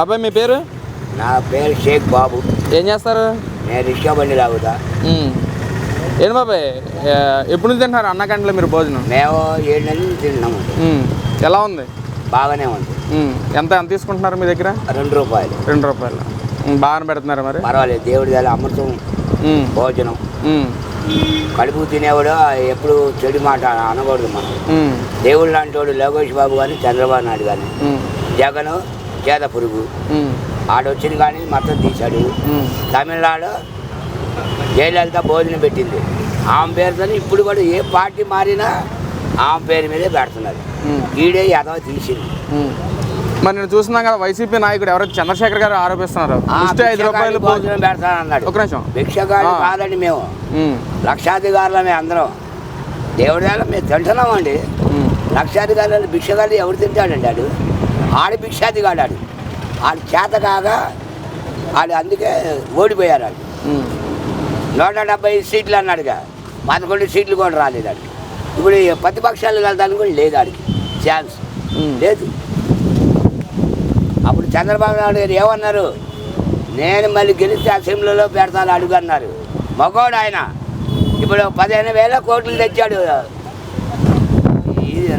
బాబాయ్ మీ పేరు? నా పేరు షేక్ బాబు. ఏం చేస్తారు? నేను రిక్షా బండి లాగుతా. ఏంటి బాబాయ్ ఎప్పుడు నుంచి తింటున్నారు? అన్న గంటలో మీరు భోజనం? మేము ఏడు నెలల నుంచి తిన్నాము. ఎలా ఉంది? బాగానే ఉంది. ఎంత ఎంత తీసుకుంటున్నారు మీ దగ్గర? రెండు రూపాయలు. రెండు రూపాయలు. బాగానే పెడుతున్నారు మరి? పర్వాలేదు దేవుడి దగ్గర అమృతం. భోజనం. కడుపు తినేవాడు ఎప్పుడు చెడు మాట అనకూడదు మనం. దేవుడు లాంటి వాడు లోకేష్ బాబు కానీ చంద్రబాబు నాయుడు కానీ. జగన్ చేద పురుగు ఉమ్. ఆడొచ్చింది కానీ మొత్తం తీశాడు. తమిళనాడు జయలలిత భోజనం పెట్టింది ఆమె పేరుతో ఇప్పుడు కూడా ఏ పార్టీ మారినా ఆమె పేరు మీదే పెడుతున్నారు. ఈడే యాదవ తీసింది. మరి నేను చూస్తున్నాం కదా వైసీపీ నాయకుడు ఎవరైతే చంద్రశేఖర్ గారు ఆరోపిస్తున్నారు ఐదు రూపాయలు భోజనం పెడతానన్నాడు ఒక నిమిషం భిక్షగాడు. కాదండి మేము. లక్షాధికారులమే అందరం దేవుడి మేము తింటున్నామండి. లక్షాధికారులు భిక్షగాడు ఎవరు తింటాడండి ఆడు ఆడు భిక్షాధికాడు ఆడు ఆడు చేత కాగా ఆడు అందుకే ఓడిపోయారు ఆడు. నూట డెబ్బై సీట్లు అన్నాడుగా. పదకొండు సీట్లు కూడా రాలేదు ఆడికి. ఇప్పుడు ప్రతిపక్షాలు వెళ్తానికి కూడా లేదు ఆడికి. ఛాన్స్. లేదు. అప్పుడు చంద్రబాబు నాయుడు గారు ఏమన్నారు? నేను మళ్ళీ గెలిస్తే అసెంబ్లీలో పెడతాను అడుగు అన్నారు. మగోడు ఆయన. ఇప్పుడు పదిహేను వేల కోట్లు తెచ్చాడు.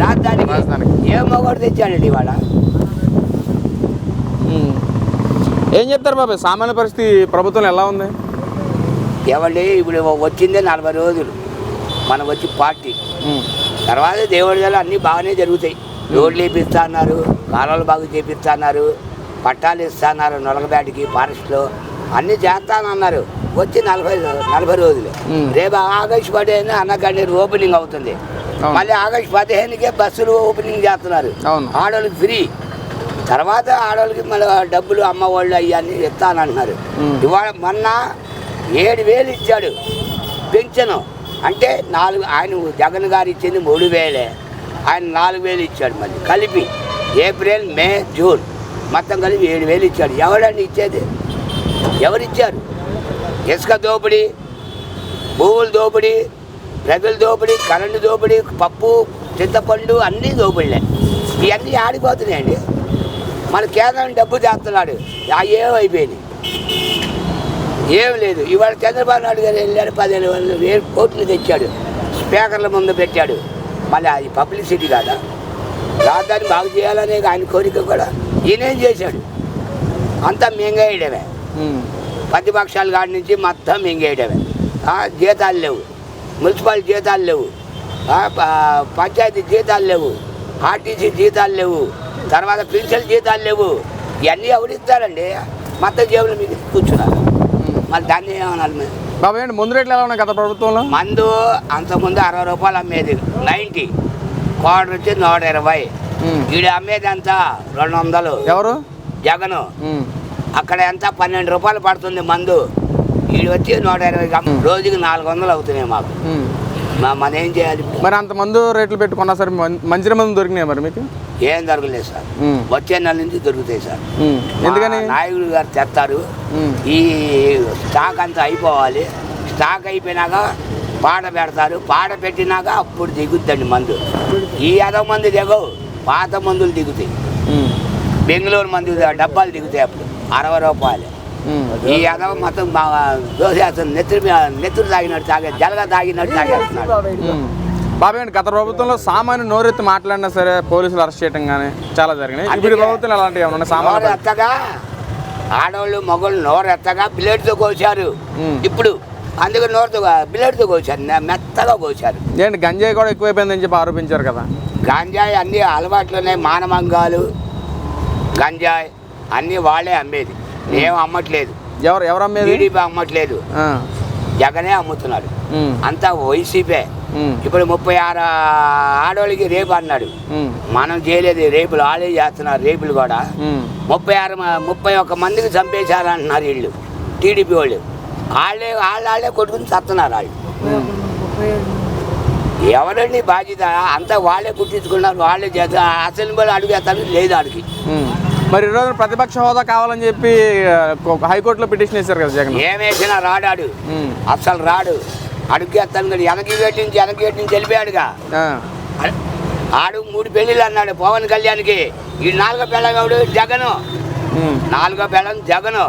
రాజధానికి రాజధానికి. ఏ మగోడు తెచ్చాడండి ఇవాళ. ఏం చెప్తారు బాబాయ్ సామాన్య పరిస్థితి ప్రభుత్వం ఎలా ఉంది ఏమండి ఇప్పుడు వచ్చిందే నలభై రోజులు మనకు వచ్చి పార్టీ. తర్వాత దేవుడి దగ్గర అన్నీ బాగానే జరుగుతాయి రోడ్లు వేపిస్తా అన్నారు కాలువలు బాగా చేపిస్తా అన్నారు పట్టాలు ఇస్తా అన్నారు నొలగబేటకి ఫారెస్ట్లో అన్నీ చేస్తానన్నారు వచ్చి నలభై నలభై రోజులు. రేపు ఆగస్టు పదిహేను అన్నకండి ఓపెనింగ్ అవుతుంది. మళ్ళీ ఆగస్టు పదిహేనుకే బస్సులు ఓపెనింగ్ చేస్తున్నారు. ఆడవాళ్ళకి ఫ్రీ. తర్వాత ఆడవాళ్ళకి మళ్ళీ డబ్బులు అమ్మ వాళ్ళు అవన్నీ ఇస్తానంటున్నారు. మ్. ఇవాళ మొన్న ఏడు వేలు ఇచ్చాడు పెంచను అంటే నాలుగు ఆయన జగన్ గారు ఇచ్చింది మూడు వేలే. ఆయన నాలుగు వేలు ఇచ్చాడు మళ్ళీ కలిపి. ఏప్రిల్ మే జూన్ మొత్తం కలిపి ఏడు వేలు ఇచ్చాడు. ఎవడండి ఇచ్చేది? ఎవరు ఇచ్చారు ఇసుక దోపిడీ భూముల దోపిడీ ప్రజల దోపిడీ కరెంటు దోపిడీ పప్పు చింతపండు అన్నీ దోపిడీలే ఇవన్నీ ఆడిపోతున్నాయండి. మన కేంద్రం డబ్బు చేస్తున్నాడు. ఆ ఏమైపోయినాయి ఏం లేదు. ఇవాళ చంద్రబాబు నాయుడు గారు వెళ్ళాడు పదిహేను వందల వేలు కోట్లు తెచ్చాడు. స్పీకర్ల ముందు పెట్టాడు. మళ్ళీ అది పబ్లిసిటీ కాదా? రాజధాని బాగు చేయాలనే ఆయన కోరిక కూడా ఈయనేం చేశాడు? అంతా మింగేయడమే. ప్రతిపక్షాల కాడి నుంచి మొత్తం మింగేయడమే. జీతాలు లేవు. మున్సిపల్ జీతాలు లేవు. పంచాయతీ జీతాలు లేవు. ఆర్టీసీ జీతాలు లేవు. తర్వాత పెన్షన్ జీతాలు లేవు. ఇవన్నీ ఎవరిస్తారండి మొత్తం జేబులు మీకు కూర్చున్నారు. మళ్ళీ దాన్ని ఏమనాలి మేము బాబాయ్ ఏంటి ముందు రేట్లు ఎలా ఉన్నాయి గత ప్రభుత్వంలో? మందు అంతకుముందు అరవై రూపాయలు అమ్మేది. నైంటీ కోడర్ వచ్చి నూట ఇరవై. ఈడు అమ్మేది ఎంత? రెండు వందలు. ఎవరు? జగను. అక్కడ ఎంత? పన్నెండు రూపాయలు పడుతుంది మందు. ఈడు వచ్చి నూట ఇరవై. రోజుకి నాలుగు వందలు అవుతున్నాయి మాకు. మనం ఏం చేయాలి? మరి అంత మందు రేట్లు పెట్టుకున్నా సరే మంచి మందు దొరికినాయి మరి మీకు? ఏం దొరకలేదు సార్. వచ్చే నెల నుంచి దొరుకుతాయి సార్. ఎందుకని? నాయకుడు గారు తెస్తారు. ఈ స్టాక్ అంతా అయిపోవాలి. స్టాక్ అయిపోయినాక పాట పెడతారు. పాట పెట్టినాక అప్పుడు దిగుద్దండి మందు. ఈ అదవ మందు దిగవు పాత మందులు దిగుతాయి. బెంగళూరు మందు డబ్బాలు దిగుతాయి అప్పుడు. అరవై రూపాయలు. ఈ అదవ మొత్తం దోసేస్తుంది నెత్తురు నెత్తురు తాగినట్టు తాగే జలగా తాగినట్టు తాగేస్తున్నాడు. బాబాయ్ గత ప్రభుత్వంలో సామాన్య నోరెత్తి మాట్లాడినా సరే పోలీసులు అరెస్ట్ చేయడం కానీ చాలా జరిగినాయి. ఇప్పుడు ప్రభుత్వం అలాంటివి ఏమన్నా ఉన్నాయి? సామాన్య ఎత్తగా ఆడవాళ్ళు మగవాళ్ళు నోరు ఎత్తగా బిలేడ్తో కోసారు. ఇప్పుడు అందుకు నోరుతో బిలేడ్తో కోసారు మెత్తగా కోసారు ఏంటి గంజాయి కూడా ఎక్కువైపోయిందని చెప్పి ఆరోపించారు కదా? గంజాయి అన్ని అలవాట్లున్నాయి మానమంగాలు గంజాయి అన్నీ వాళ్ళే అమ్మేది. ఏం అమ్మట్లేదు ఎవరు ఎవరు అమ్మేది టీడీపీ అమ్మట్లేదు. జగనే అమ్ముతున్నాడు. అంతా వైసీపే. ఇప్పుడు ముప్పై ఆరు ఆడవాళ్ళకి రేపు అన్నాడు. మనం చేయలేదు రేపులు వాళ్ళే చేస్తున్నారు రేపులు కూడా. ముప్పై ఆరు ముప్పై ఒక్క మందికి చంపేశారు అంటున్నారు వీళ్ళు టీడీపీ వాళ్ళు వాళ్ళే వాళ్ళు వాళ్ళే కొట్టుకుని చస్తున్నారు వాళ్ళు ఎవరండి బాధ్యత అంతా వాళ్ళే కుట్టించుకున్నారు వాళ్ళే చేస్తారు అసెంబ్లీ అడుగేస్తారు లేదు ఆడికి. మరి ఈ రోజు ప్రతిపక్ష హోదా కావాలని చెప్పి హైకోర్టులో పిటిషన్ వేశారు కదా జగన్. ఏమేసినా రాడాడు. అసలు రాడు. అడుగేస్తాను కదా వెనక్కి గేట్ నుంచి వెనక్కి నుంచి వెళ్ళిపోయాడుగా. ఆడు మూడు పెళ్ళిళ్ళు అన్నాడు పవన్ కళ్యాణ్కి. ఈ నాలుగో పెళ్ళగాడు జగను. నాలుగో పెళ్ళం జగన్.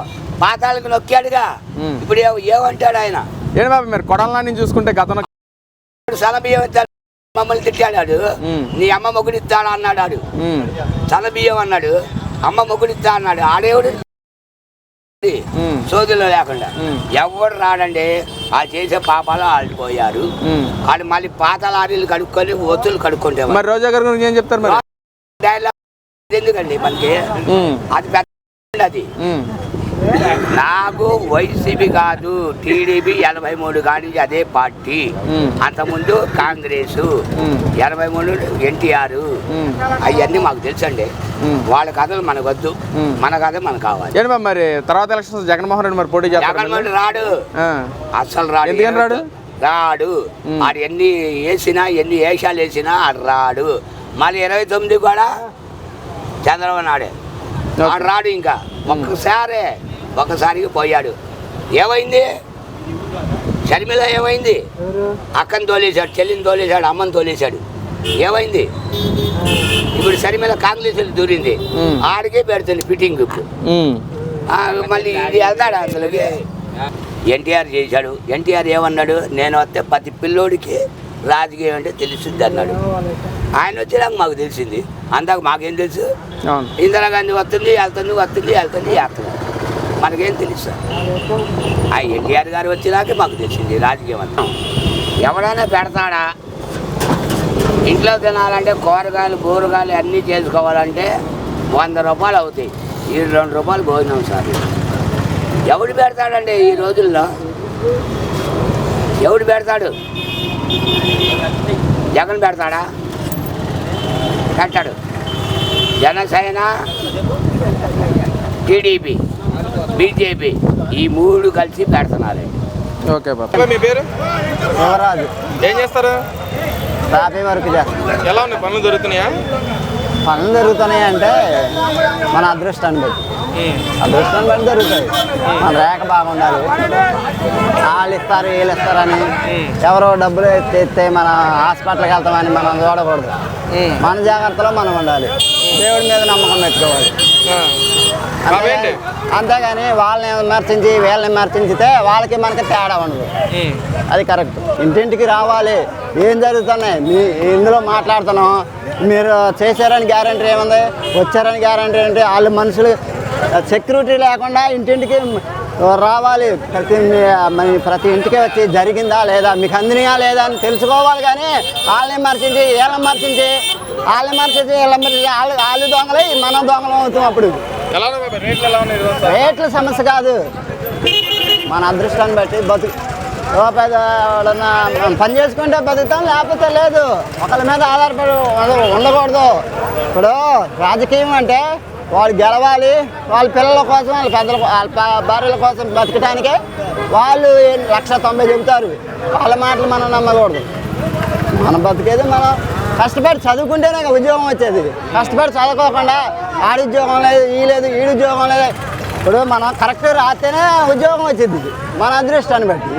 పాతాలకు నొక్కాడుగా. ఇప్పుడు ఏ- ఏమంటాడు ఆయన? ఏంటి బాబు మీరు కొడాలని చూసుకుంటే గతంలో ఇస్తాడు. మమ్మల్ని తిట్టాడు. ఉమ్. నీ అమ్మ మొగుడు ఇస్తాడు అన్నాడు ఆడు. ఉమ్, సన్న బియ్యం అన్నాడు. అమ్మ మొగుడు ఇస్తా అన్నాడు ఆడేవుడు సోదులో లేకుండా. ఎవడు రాడండి ఆ చేసే పాపాలు ఆడిపోయారు. వాళ్ళు మళ్ళీ పాత లారీలు కడుక్కొని ఒత్తులు కడుక్కుంటే మరి రోజా గారి గురించి ఏం చెప్తారు మరి? ఎందుకండి మనకి? అది పెద్ద అది. నాకు వైసీపీ కాదు టీడీపీ ఎనభై మూడు కాడి నుంచి అదే పార్టీ. అంతకుముందు కాంగ్రెస్. ఎనభై మూడు ఎన్టీఆర్. అవన్నీ మాకు తెలుసండి. వాళ్ళ కథలు మనకు వద్దు. మన కథ మనకు కావాలి ఏంటి మరి తర్వాత ఎలక్షన్స్ జగన్మోహన్ రెడ్డి మరి పోటీ జగన్మోహన్ రాడు. ఆ, అస్సలు రాడు. ఎందుకని రాడు? రాడు. ఆడు ఎన్ని వేసినా ఎన్ని వేషాలు వేసినా ఆడు రాడు. మళ్ళీ ఇరవై తొమ్మిది కూడా చంద్రబాబు నాయుడే. ఆడు రాడు ఇంకా. ఒక్కసారే. ఒక్కసారికి పోయాడు. ఏమైంది? షర్మిల ఏమైంది? అక్కని తోలేశాడు చెల్లిని తోలేశాడు అమ్మని తోలేశాడు. ఏమైంది? ఇప్పుడు షర్మిల కాంగ్రెస్ దూరింది. ఆడికే పెడుతుంది ఫిట్టింగ్ ఇప్పుడు మళ్ళీ ఇది వెళ్తాడు అసలుకి? ఎన్టీఆర్ చేశాడు. ఎన్టీఆర్ ఏమన్నాడు? నేను వస్తే ప్రతి పిల్లోడికి రాజకీయం అంటే తెలుస్తుంది అన్నాడు. ఆయన వచ్చేదాకా మాకు తెలిసింది. అందాక మాకేం తెలుసు? ఇందిరాగాంధీ వస్తుంది వెళ్తుంది వస్తుంది వెళ్తుంది వెళ్తుంది. మనకేం తెలుసు? ఆ ఎన్టీఆర్ గారు వచ్చేదాకా మాకు తెలిసింది రాజకీయం అంతా ఎవడైనా పెడతాడా? ఇంట్లో తినాలంటే కూరగాయలు కూరగాయలు అన్నీ చేసుకోవాలంటే వంద రూపాయలు అవుతాయి. ఈ రెండు రూపాయలు భోజనం సార్. ఎవడు పెడతాడండి ఈ రోజుల్లో? ఎవడు పెడతాడు? జగన్ పెడతాడా? పెట్టాడు. జనసేన టీడీపీ. బీజేపీ ఈ మూడు కలిసి పెడుతున్నారు. ఓకే బాబు. మీ పేరు? యువరాజు. ఏం చేస్తారు? ట్రాఫిక్ వర్క్ ఎలా ఉన్నాయి పనులు దొరుకుతున్నాయా పనులు జరుగుతున్నాయి అంటే మన అదృష్టాన్ని బట్టి. అదృష్టాన్ని బట్టి జరుగుతాయి. మన రేఖ బాగుండాలి. వాళ్ళు ఇస్తారు వీళ్ళు ఇస్తారని ఎవరో డబ్బులు ఎత్తే మన హాస్పిటల్కి వెళ్తామని మనం చూడకూడదు. మన జాగ్రత్తలో మనం ఉండాలి. దేవుడి మీద నమ్మకం పెట్టుకోవాలి. అంతేగాని- వాళ్ళని విమర్శించి వీళ్ళని విమర్శించితే వాళ్ళకి మనకి తేడా ఉండదు. అది కరెక్ట్. ఇంటింటికి రావాలి. ఏం జరుగుతున్నాయి? మీ ఇందులో మాట్లాడుతున్నాం. మీరు చేశారని గ్యారంటీ ఏముంది? వచ్చారని గ్యారంటీ ఏంటి? వాళ్ళు మనుషులు సెక్యూరిటీ లేకుండా ఇంటింటికి రావాలి. ప్రతి ప్రతి ఇంటికి వచ్చి జరిగిందా లేదా? మీకు అందినయా లేదా అని తెలుసుకోవాలి కానీ వాళ్ళని మర్చించి వీళ్ళని మర్చించి వాళ్ళని మర్చించి వీళ్ళని మర్చించి వాళ్ళు వాళ్ళు దొంగలే మనం దొంగలం అవుతాం అప్పుడు. ఎలా ఉన్నాయి బాబు రేట్లు ఎలా ఉన్నాయి ఈరోజు? రేట్ల సమస్య కాదు. మన అదృష్టాన్ని బట్టి బతుకు పెద్ద ఎవడన్నా మనం పని చేసుకుంటే బతుకుతాం లేకపోతే లేదు. ఒకళ్ళ మీద ఆధారపడి ఉండ- ఉండకూడదు. ఇప్పుడు రాజకీయం అంటే వాళ్ళు గెలవాలి వాళ్ళ పిల్లల కోసం వాళ్ళ పెద్దల కో- వాళ్ళ ప- భార్యల కోసం బతకడానికే వాళ్ళు ఏ- లక్ష తొంభై చెబుతారు. వాళ్ళ మాటలు మనం నమ్మకూడదు. మనం బతికేది మనం కష్టపడి చదువుకుంటేనే ఉద్యోగం వచ్చేది. కష్టపడి చదువుకోకుండా ఆడి ఉద్యోగం లేదు ఈ లేదు ఈడుద్యోగం లేదు. ఇప్పుడు మనం కరెక్ట్ రాస్తేనే ఉద్యోగం వచ్చింది. మన అదృష్టాన్ని బట్టి.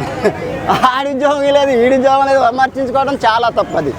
ఆడి ఉద్యోగం లేదు ఈడుద్యోగం లేదు విమర్శించుకోవడం చాలా తప్పది.